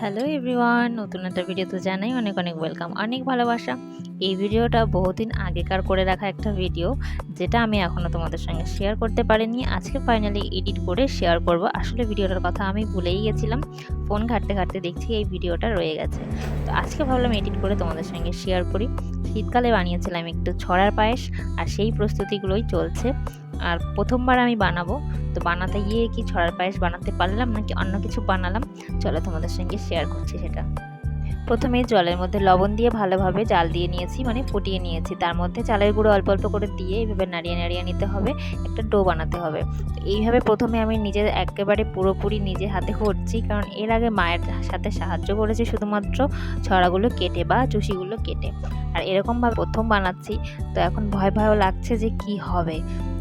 Hello everyone নতুন একটা ভিডিওতে জানাই অনেক অনেক ওয়েলকাম অনেক ভালোবাসা। এই ভিডিওটা বহুদিন আগেকার করে রাখা একটা ভিডিও যেটা আমি এখনও তোমাদের সঙ্গে শেয়ার করতে পারিনি। আজকে ফাইনালি এডিট করে শেয়ার করব। আসলে ভিডিওটার কথা আমি ভুলেই গেছিলাম ফোন ঘাটতে ঘাটতে দেখছি এই ভিডিওটা রয়ে গেছে। তো আজকে ভাবলাম এডিট করে তোমাদের সঙ্গে শেয়ার করি। শীতকালে বানিয়েছিলাম একটু ছড়ার পায়েস, আর সেই প্রস্তুতিগুলোই চলছে। আর প্রথমবার আমি বানাবো। তো বানাতে গিয়ে কি ছড়ার পায়েস বানাতে পারলাম নাকি অন্য কিছু বানালাম? চলো তোমাদের সঙ্গে শেয়ার করছি সেটা। প্রথমে জলের মধ্যে লবণ দিয়ে ভালোভাবে জাল দিয়ে নিয়েছি মানে ফুটিয়ে নিয়েছি। তার মধ্যে চালের গুঁড়ো অল্প অল্প করে দিয়ে এইভাবে নাড়িয়ে নাড়িয়ে নিতে হবে, একটা ডো বানাতে হবে। তো এইভাবে প্রথমে আমি নিজে একেবারে পুরোপুরি নিজে হাতে করছি, কারণ এর আগে মায়ের সাথে সাহায্য করেছি শুধুমাত্র ছড়াগুলো কেটে বা চুষিগুলো কেটে। আর এরকমভাবে প্রথম বানাচ্ছি, তো এখন ভয় ভয়ও লাগছে যে কি হবে।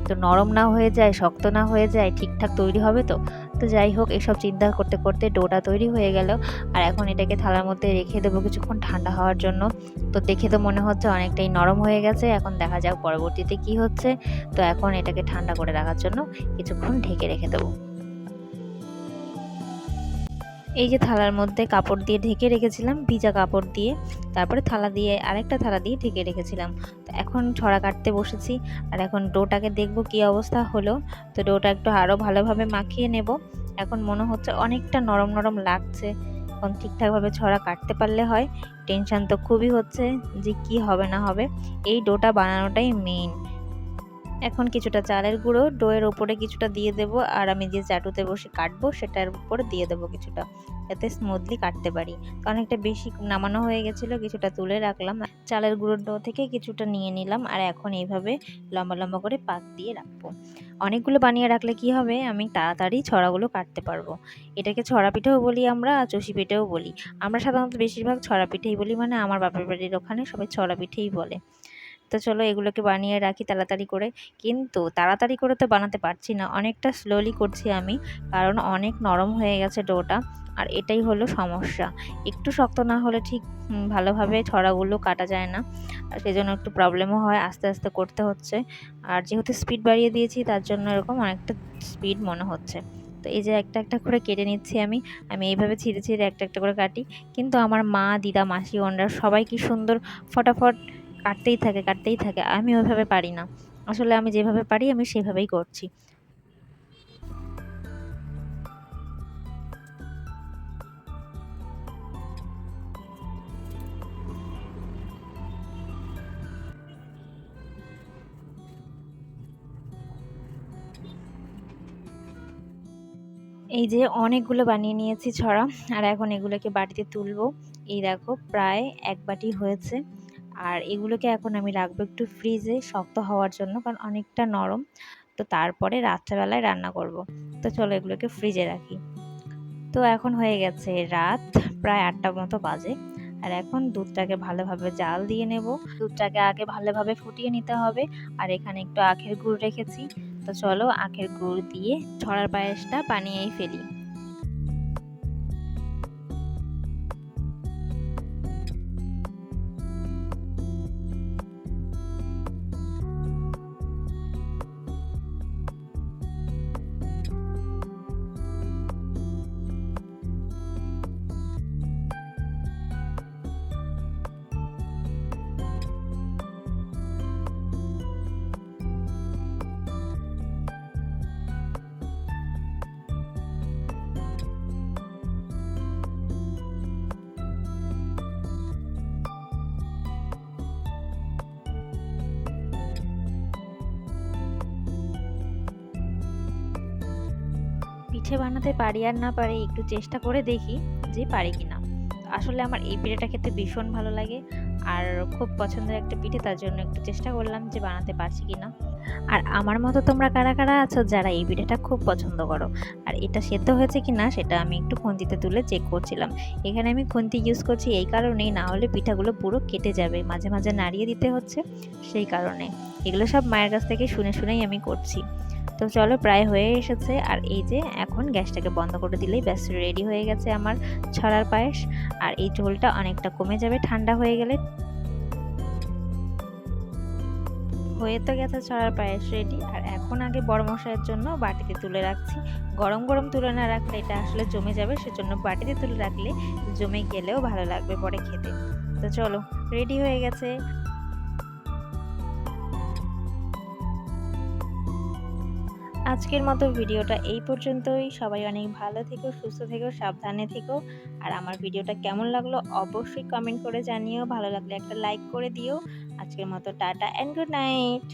তো নরম না হয়ে যায়, শক্ত না হয়ে যায়, ঠিকঠাক তৈরি হবে তো? তো যাই হোক, এসব চিন্তা করতে করতে ডোটা তৈরি হয়ে গেল। আর এখন এটাকে থালার মধ্যে রেখে দেবো কিছুক্ষণ ঠান্ডা হওয়ার জন্য। তো দেখে তো মনে হচ্ছে অনেকটাই নরম হয়ে গেছে। এখন দেখা যাক পরবর্তীতে কি হচ্ছে। তো এখন এটাকে ঠান্ডা করে রাখার জন্য কিছুক্ষণ ঢেকে রেখে দেবো। এই যে থালার মধ্যে কাপড় দিয়ে ঢেকে রেখেছিলাম, ভিজা কাপড় দিয়ে। তারপরে থালা দিয়ে, আরেকটা থালা দিয়ে ঢেকে রেখেছিলাম। তো এখন ছড়া কাটতে বসেছি, আর এখন ডোটাকে দেখব কি অবস্থা হলো। তো ডোটা একটু আরও ভালোভাবে মাখিয়ে নেব। এখন মনে হচ্ছে অনেকটা নরম নরম লাগছে। এখন ঠিকঠাকভাবে ছড়া কাটতে পারলে হয়। টেনশান তো খুবই হচ্ছে যে কি হবে না হবে। এই ডোটা বানানোটাই মেইন এখন কিছুটা চালের গুঁড়ো, ডোয়ের ওপরে কিছুটা দিয়ে দেব, আর আমি যে চাটুতে বসে কাটবো সেটার উপরে দিয়ে দেবো কিছুটা, যাতে স্মুথলি কাটতে পারি। অনেকটা বেশি নামানো হয়ে গেছিল, কিছুটা তুলে রাখলাম। চালের গুঁড়োর ডো থেকে কিছুটা নিয়ে নিলাম, আর এখন এইভাবে লম্বা লম্বা করে পাক দিয়ে রাখব। অনেকগুলো বানিয়ে রাখলে কি হবে? আমি তাড়াতাড়ি ছড়াগুলো কাটতে পারব। এটাকে ছড়া পিঠেও বলি আমরা, আর চষি পিঠেও বলি। আমরা সাধারণত বেশিরভাগ ছড়া পিঠেই বলি মানে আমার বাপের বাড়ির ওখানে সবাই ছড়া পিঠেই বলে। তো চলো এগুলোকে বানিয়ে রাখি তাড়াতাড়ি করে। কিন্তু তাড়াতাড়ি করে তো বানাতে পারছি না, অনেকটা স্লোলি করছি আমি, কারণ অনেক নরম হয়ে গেছে ডোটা। আর এটাই হলো সমস্যা। একটু শক্ত না হলে ঠিক ভালোভাবে ছড়াগুলো কাটা যায় না। আর সেজন্য একটু প্রবলেমও হয়, আস্তে আস্তে করতে হচ্ছে। আর যেহেতু স্পিড বাড়িয়ে দিয়েছি, তার জন্য এরকম অনেকটা স্পিড মনে হচ্ছে। তো এই যে একটা একটা করে কেটে নিচ্ছি আমি আমি এইভাবে ছিঁড়ে ছিঁড়ে একটা একটা করে কাটি। কিন্তু আমার মা, দিদা, মাসি ওনরা সবাই কি সুন্দর ফটাফট কাটতেই থাকে কাটতেই থাকে। আমি ওইভাবে পারি না। আসলে আমি যেভাবে পারি, আমি সেভাবেই করছি। এই যে অনেকগুলো বানিয়ে নিয়েছি ছড়া, আর এখন এগুলোকে বাটিতে তুলবো। এই দেখো, প্রায় এক বাটি হয়েছে। আর এগুলোকে এখন আমি রাখব একটু ফ্রিজে শক্ত হওয়ার জন্য, কারণ অনেকটা নরম। তো তারপরে রাত্রেবেলায় রান্না করব। তো চলো এগুলোকে ফ্রিজে রাখি। তো এখন হয়ে গেছে রাত, প্রায় আটটা মতো বাজে। আর এখন দুধটাকে ভালোভাবে জাল দিয়ে নেব। দুধটাকে আগে ভালোভাবে ফুটিয়ে নিতে হবে। আর এখানে একটু আখের গুড় রেখেছি। তো চলো আখের গুড় দিয়ে ছড়ার পায়েসটা বানিয়েই ফেলি। পিঠে বানাতে পারি আর না পারি একটু চেষ্টা করে দেখি যে পারি কিনা। আসলে আমার এই পিঠেটা খেতে ভীষণ ভালো লাগে আর খুব পছন্দের একটা পিঠে, তার জন্য একটু চেষ্টা করলাম যে বানাতে পারছি কিনা। আর আমার মতো তোমরা কারা কারা আছো যারা এই পিঠেটা খুব পছন্দ করো? আর এটা সেদ্ধ হয়েছে কি না সেটা আমি একটু খুন্তিতে তুলে চেক করছিলাম। এখানে আমি খুন্তি ইউজ করছি এই কারণেই, না হলে পিঠাগুলো পুরো কেটে যাবে, মাঝে মাঝে নাড়িয়ে দিতে হচ্ছে সেই কারণে। এগুলো সব মায়ের কাছ থেকে শুনে শুনেই আমি করছি। তো চলো প্রায় হয়ে এসেছে। আর এই যে এখন গ্যাসটাকে বন্ধ করে দিলেই ব্যাস, রেডি হয়ে গেছে আমার ছড়ার পায়েস। আর এই ঝোলটা অনেকটা কমে যাবে ঠান্ডা হয়ে গেলে। হয়ে তো গেছে ছড়ার পায়েস রেডি। আর এখন আগে বড় মশাইয়ের জন্য বাটিতে তুলে রাখছি। গরম গরম তুলে না রাখলে এটা আসলে জমে যাবে, সেজন্য বাটিতে তুলে রাখলে জমে গেলেও ভালো লাগবে পরে খেতে। তো চলো, রেডি হয়ে গেছে। আজকের মতো ভিডিওটা এই পর্যন্তই। সবাই অনেক ভালো থেকো, সুস্থ থেকো, সাবধানে থেকো। আর আমার ভিডিওটা কেমন লাগল অবশ্যই কমেন্ট করে জানিও। ভালো লাগলে একটা লাইক করে দিও। আজকের মতো টাটা অ্যান্ড গুড নাইট